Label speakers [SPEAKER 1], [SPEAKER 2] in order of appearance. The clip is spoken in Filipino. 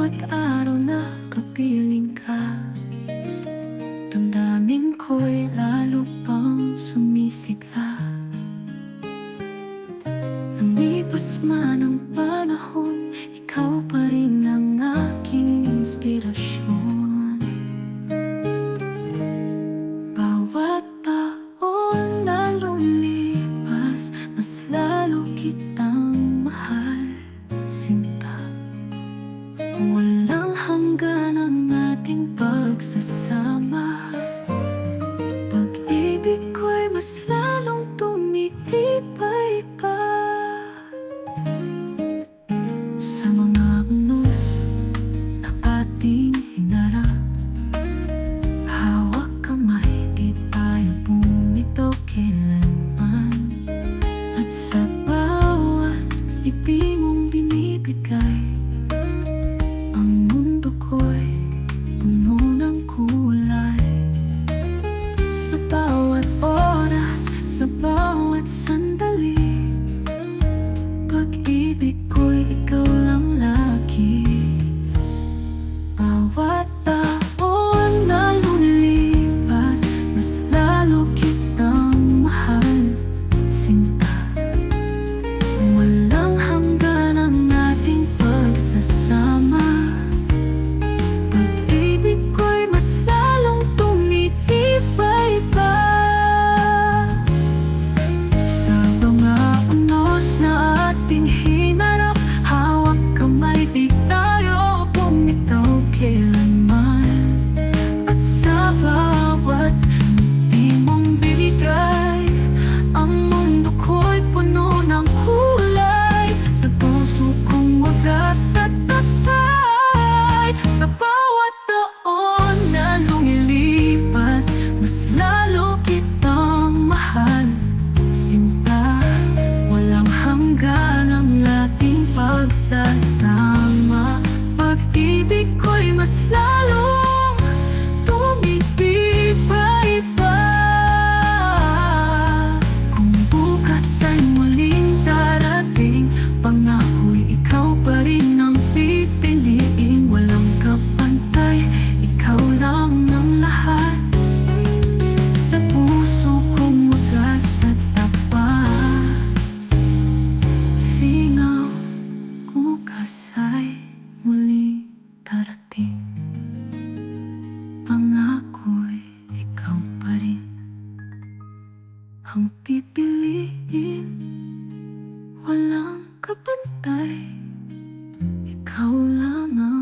[SPEAKER 1] bawat araw na kapiling ka Damdamin ko'y lalo pang sumisikha Walang hanggan ang ating pagsasama. Pag-ibig ko'y mas lang pipiliin. Walang kapantay Ikaw lang ang